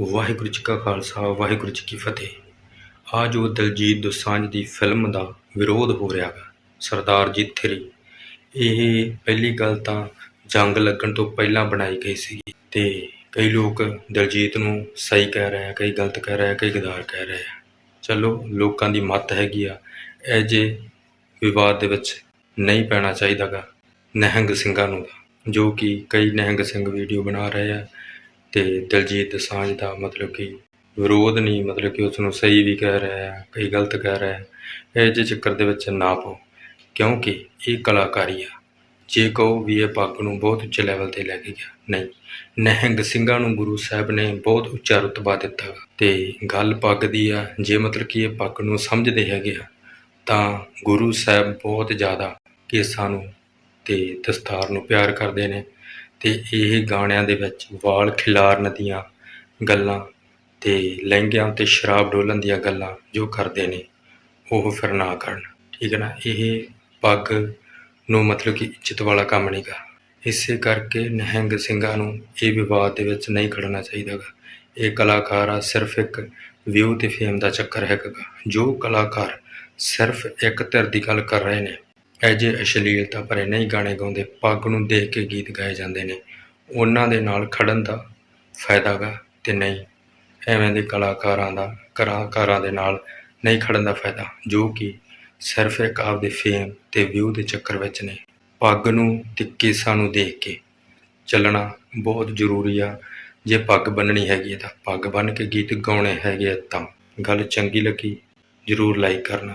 ਵਾਹਿਗੁਰੂ ਜੀ ਕਾ ਖਾਲਸਾ, ਵਾਹਿਗੁਰੂ ਜੀ ਕੀ ਫਤਿਹ। ਆ ਜੋ ਦਲਜੀਤ ਦੋਸਾਂਝ ਦੀ ਫਿਲਮ ਦਾ ਵਿਰੋਧ ਹੋ ਰਿਹਾ ਹੈ ਸਰਦਾਰ ਜੀ ਥਰੀ, ਇਹ ਪਹਿਲੀ ਗੱਲ ਤਾਂ ਜੰਗ ਲੱਗਣ ਤੋਂ ਪਹਿਲਾਂ ਬਣਾਈ ਗਈ ਸੀ ਤੇ ਕਈ ਲੋਕ ਦਲਜੀਤ ਨੂੰ ਸਹੀ ਕਹਿ ਰਹੇ ਆ, ਕਈ ਗਲਤ ਕਹਿ ਰਹੇ ਆ, ਕਈ ਗਦਾਰ ਕਹਿ ਰਹੇ ਆ। ਚਲੋ, ਲੋਕਾਂ ਦੀ ਮੱਤ ਹੈਗੀ ਆ, ਇਹ ਜੇ ਵਿਵਾਦ ਦੇ ਵਿੱਚ ਨਹੀਂ ਪੈਣਾ ਚਾਹੀਦਾਗਾ ਨਿਹੰਗ ਸਿੰਘਾਂ ਨੂੰ, ਜੋ ਕਿ ਕਈ ਨਿਹੰਗ ਸਿੰਘ ਵੀਡੀਓ ਬਣਾ ਰਹੇ ਆ ਅਤੇ ਦਿਲਜੀਤ ਦੋਸਾਂਝ ਦਾ ਮਤਲਬ ਕਿ ਵਿਰੋਧ ਨਹੀਂ, ਮਤਲਬ ਕਿ ਉਸ ਨੂੰ ਸਹੀ ਵੀ ਕਹਿ ਰਿਹਾ ਕਈ ਗਲਤ ਕਹਿ ਰਿਹਾ ਹੈ। ਇਹ ਜਿਹੇ ਚੱਕਰ ਦੇ ਵਿੱਚ ਨਾ ਪਾਓ, ਕਿਉਂਕਿ ਇਹ ਕਲਾਕਾਰੀ ਆ। ਜੇ ਕਹੋ ਵੀ ਇਹ ਪੱਗ ਨੂੰ ਬਹੁਤ ਉੱਚੇ ਲੈਵਲ ਤੇ ਲੈ ਕੇ ਗਿਆ, ਨਹੀਂ। ਨਹਿੰਗ ਸਿੰਘਾਂ ਨੂੰ ਗੁਰੂ ਸਾਹਿਬ ਨੇ ਬਹੁਤ ਉੱਚਾ ਰੁਤਬਾ ਦਿੱਤਾ ਗਾ। ਤੇ ਗੱਲ ਪੱਗ ਦੀ ਆ, ਜੇ ਮਤਲਬ ਕਿ ਇਹ ਪੱਗ ਨੂੰ ਸਮਝਦੇ ਹੈਗੇ ਆ, ਤਾਂ ਗੁਰੂ ਸਾਹਿਬ ਬਹੁਤ ਜ਼ਿਆਦਾ ਕੇਸਾਂ ਨੂੰ ਤੇ ਦਸਤਾਰ ਨੂੰ ਪਿਆਰ ਕਰਦੇ ਨੇ। ਅਤੇ ਇਹ ਗਾਣਿਆਂ ਦੇ ਵਿੱਚ ਵਾਲ ਖਿਲਾਰਨ ਦੀਆਂ ਗੱਲਾਂ ਅਤੇ ਲਹਿੰਗਿਆਂ ਤੇ ਸ਼ਰਾਬ ਡੋਲਣ ਦੀਆਂ ਗੱਲਾਂ ਜੋ ਕਰਦੇ ਨੇ, ਉਹ ਫਿਰ ਨਾ ਕਰਨ। ਠੀਕ ਹੈ ਨਾ? ਇਹ ਪੱਗ ਨੂੰ ਮਤਲਬ ਕਿ ਇੱਜ਼ਤ ਵਾਲਾ ਕੰਮ ਨਹੀਂਗਾ ਇਸੇ ਕਰਕੇ ਨਿਹੰਗ ਸਿੰਘਾਂ ਨੂੰ ਇਹ ਵਿਵਾਦ ਦੇ ਵਿੱਚ ਨਹੀਂ ਖੜਨਾ ਚਾਹੀਦਾਗਾ ਇਹ ਕਲਾਕਾਰ ਆ, ਸਿਰਫ ਇੱਕ ਵਿਊ ਤੇ ਫੇਮ ਦਾ ਚੱਕਰ ਹੈਗਾ ਜੋ ਕਲਾਕਾਰ ਸਿਰਫ ਇੱਕ ਧਿਰ ਦੀ ਗੱਲ ਕਰ ਰਹੇ ਨੇ ਇਹ ਜੇ ਅਸ਼ਲੀਲਤਾ ਭਰੇ ਨਹੀਂ ਗਾਣੇ ਗਾਉਂਦੇ, ਪੱਗ ਨੂੰ ਦੇਖ ਕੇ ਗੀਤ ਗਾਏ ਜਾਂਦੇ ਨੇ। ਉਹਨਾਂ ਦੇ ਨਾਲ ਖੜਨ ਦਾ ਫਾਇਦਾ ਗਾ ਤੇ ਨਹੀਂ। ਐਵੇਂ ਦੇ ਕਲਾਕਾਰਾਂ ਦਾ, ਕਲਾਕਾਰਾਂ ਦੇ ਨਾਲ ਨਹੀਂ ਖੜਨ ਦਾ ਫਾਇਦਾ, ਜੋ ਕਿ ਸਿਰਫ ਇੱਕ ਆਪਦੇ ਫੇਮ ਤੇ ਵਿਊ ਦੇ ਚੱਕਰ ਵਿੱਚ ਨੇ। ਪੱਗ ਨੂੰ ਤੇ ਕੇਸਾਂ ਨੂੰ ਦੇਖ ਕੇ ਚੱਲਣਾ ਬਹੁਤ ਜ਼ਰੂਰੀ ਆ। ਜੇ ਪੱਗ ਬੰਨਣੀ ਹੈਗੀ ਹੈ ਤਾਂ ਪੱਗ ਬੰਨ੍ਹ ਕੇ ਗੀਤ ਗਾਉਣੇ ਹੈਗੇ ਆ ਤਾਂ। ਗੱਲ ਚੰਗੀ ਲੱਗੀ, ਜ਼ਰੂਰ ਲਾਈਕ ਕਰਨਾ।